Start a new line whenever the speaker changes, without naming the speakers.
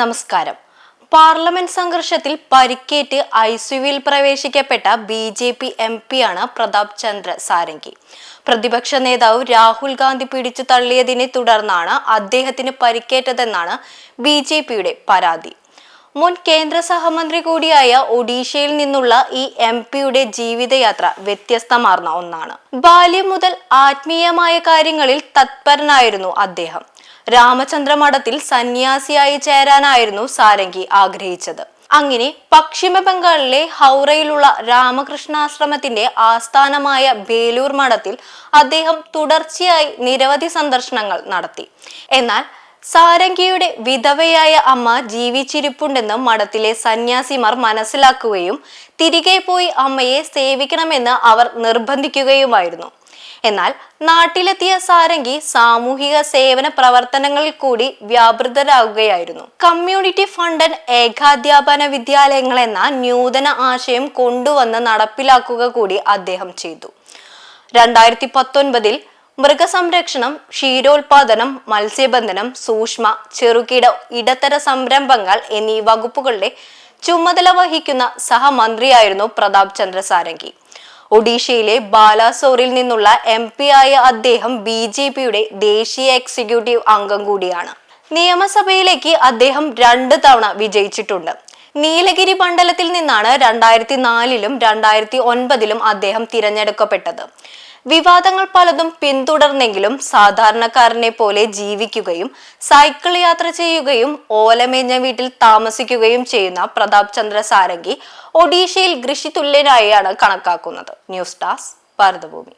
നമസ്കാരം. പാർലമെന്റ് സംഘർഷത്തിൽ പരിക്കേറ്റ് ഐസിയുവിൽ പ്രവേശിക്കപ്പെട്ട ബി ജെ പി എം പിയാണ് പ്രതാപ് ചന്ദ്ര സാരംഗി. പ്രതിപക്ഷ നേതാവ് രാഹുൽ ഗാന്ധി പിടിച്ചു തള്ളിയതിനെ തുടർന്നാണ് അദ്ദേഹത്തിന് പരിക്കേറ്റതെന്നാണ് ബി ജെ പിയുടെ പരാതി. മുൻ കേന്ദ്ര സഹമന്ത്രി കൂടിയായ ഒഡീഷയിൽ നിന്നുള്ള ഈ എം പിയുടെ ജീവിതയാത്ര വ്യത്യസ്തമാർന്ന ഒന്നാണ്. ബാല്യം മുതൽ ആത്മീയമായ കാര്യങ്ങളിൽ തത്പരനായിരുന്നു അദ്ദേഹം. രാമചന്ദ്ര മഠത്തിൽ സന്യാസിയായി ചേരാനായിരുന്നു സാരംഗി ആഗ്രഹിച്ചത്. അങ്ങനെ പശ്ചിമ ബംഗാളിലെ ഹൗറയിലുള്ള രാമകൃഷ്ണാശ്രമത്തിന്റെ ആസ്ഥാനമായ ബേലൂർ മഠത്തിൽ അദ്ദേഹം തുടർച്ചയായി നിരവധി സന്ദർശനങ്ങൾ നടത്തി. എന്നാൽ സാരംഗിയുടെ വിധവയായ അമ്മ ജീവിച്ചിരിപ്പുണ്ടെന്ന് മഠത്തിലെ സന്യാസിമാർ മനസ്സിലാക്കുകയും തിരികെ പോയി അമ്മയെ സേവിക്കണമെന്ന് അവർ നിർബന്ധിക്കുകയുമായിരുന്നു. എന്നാൽ നാട്ടിലെത്തിയ സാരംഗി സാമൂഹിക സേവന പ്രവർത്തനങ്ങളിൽ കൂടി വ്യാപൃതരാകുകയായിരുന്നു. കമ്മ്യൂണിറ്റി ഫണ്ടൻ ഏകാധ്യാപന വിദ്യാലയങ്ങൾ എന്ന നൂതന ആശയം കൊണ്ടുവന്ന് നടപ്പിലാക്കുക കൂടി അദ്ദേഹം ചെയ്തു. രണ്ടായിരത്തി പത്തൊൻപതിൽ മൃഗസംരക്ഷണം ക്ഷീരോത്പാദനം മത്സ്യബന്ധനം സൂക്ഷ്മ ചെറുകിട ഇടത്തര സംരംഭങ്ങൾ എന്നീ വകുപ്പുകളുടെ ചുമതല വഹിക്കുന്ന സഹമന്ത്രിയായിരുന്നു പ്രതാപ് ചന്ദ്ര സാരംഗി. ഒഡീഷയിലെ ബാലാസോറിൽ നിന്നുള്ള എം പി ആയ അദ്ദേഹം ബി ജെ പിയുടെ ദേശീയ എക്സിക്യൂട്ടീവ് അംഗം കൂടിയാണ്. നിയമസഭയിലേക്ക് അദ്ദേഹം രണ്ട് തവണ വിജയിച്ചിട്ടുണ്ട്. നീലഗിരി മണ്ഡലത്തിൽ നിന്നാണ് രണ്ടായിരത്തി നാലിലും രണ്ടായിരത്തി ഒൻപതിലും അദ്ദേഹം തിരഞ്ഞെടുക്കപ്പെട്ടത്. വിവാദങ്ങൾ പലതും പിന്തുടർന്നെങ്കിലും സാധാരണക്കാരനെ പോലെ ജീവിക്കുകയും സൈക്കിൾ യാത്ര ചെയ്യുകയും ഓലമേഞ്ഞ വീട്ടിൽ താമസിക്കുകയും ചെയ്യുന്ന പ്രതാപ് ചന്ദ്ര സാരംഗി ഒഡീഷയിൽ കൃഷി തുല്യനായാണ് കണക്കാക്കുന്നത്. ന്യൂസ് ഡാസ് ഭാരതഭൂമി.